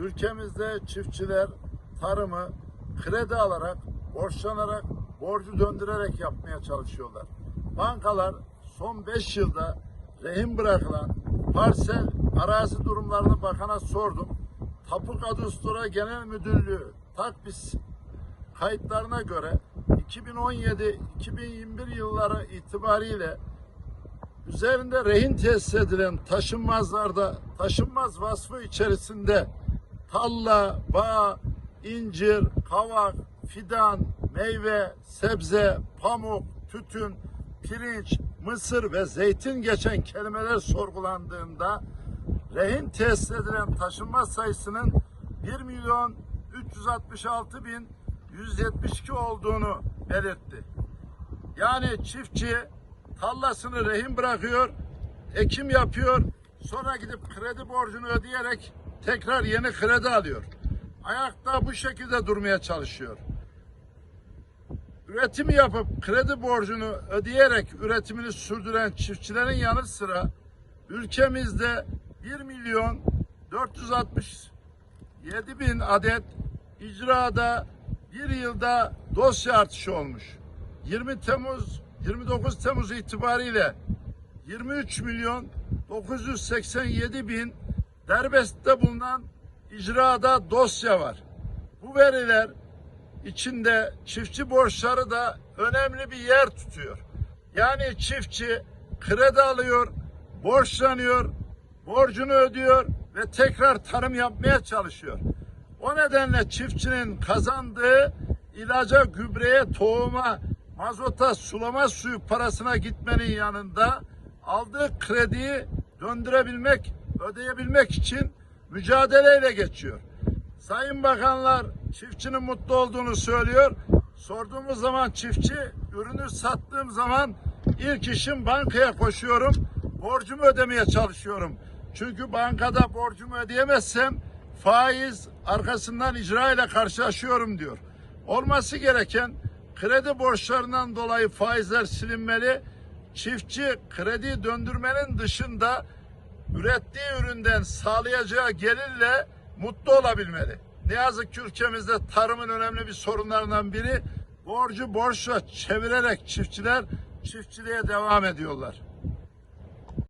ülkemizde çiftçiler tarımı kredi alarak, borçlanarak, borcu döndürerek yapmaya çalışıyorlar. Bankalar son 5 yılda rehin bırakılan parsel arazi durumlarını bakana sordum. Tapu Kadastro Genel Müdürlüğü takbis kayıtlarına göre 2017-2021 yılları itibariyle üzerinde rehin tesis edilen taşınmazlarda taşınmaz vasfı içerisinde talla, bağ, incir, kavak, fidan, meyve, sebze, pamuk, tütün, pirinç, mısır ve zeytin geçen kelimeler sorgulandığında rehin tesis edilen taşınmaz sayısının 1 milyon 366 bin 172 olduğunu belirtti. Yani çiftçi tallasını rehin bırakıyor, ekim yapıyor, sonra gidip kredi borcunu ödeyerek tekrar yeni kredi alıyor. Ayakta bu şekilde durmaya çalışıyor. Üretimi yapıp kredi borcunu ödeyerek üretimini sürdüren çiftçilerin yanı sıra ülkemizde 1 milyon 467 bin adet icrada bir yılda dosya artışı olmuş. 20 Temmuz 29 Temmuz itibariyle 23 milyon 987 bin derbestte bulunan icrada dosya var. Bu veriler içinde çiftçi borçları da önemli bir yer tutuyor. Yani çiftçi kredi alıyor, borçlanıyor, borcunu ödüyor ve tekrar tarım yapmaya çalışıyor. O nedenle çiftçinin kazandığı ilaca, gübreye, tohuma, mazota, sulama suyu parasına gitmenin yanında aldığı krediyi döndürebilmek, ödeyebilmek için mücadeleyle geçiyor. Sayın bakanlar çiftçinin mutlu olduğunu söylüyor. Sorduğumuz zaman çiftçi ürünü sattığım zaman ilk işim bankaya koşuyorum. Borcumu ödemeye çalışıyorum. Çünkü bankada borcumu ödeyemezsem faiz arkasından icra ile karşılaşıyorum diyor. Olması gereken kredi borçlarından dolayı faizler silinmeli. Çiftçi kredi döndürmenin dışında ürettiği üründen sağlayacağı gelirle mutlu olabilmeli. Ne yazık ki ülkemizde tarımın önemli bir sorunlarından biri borcu borçla çevirerek çiftçiler çiftçiliğe devam ediyorlar.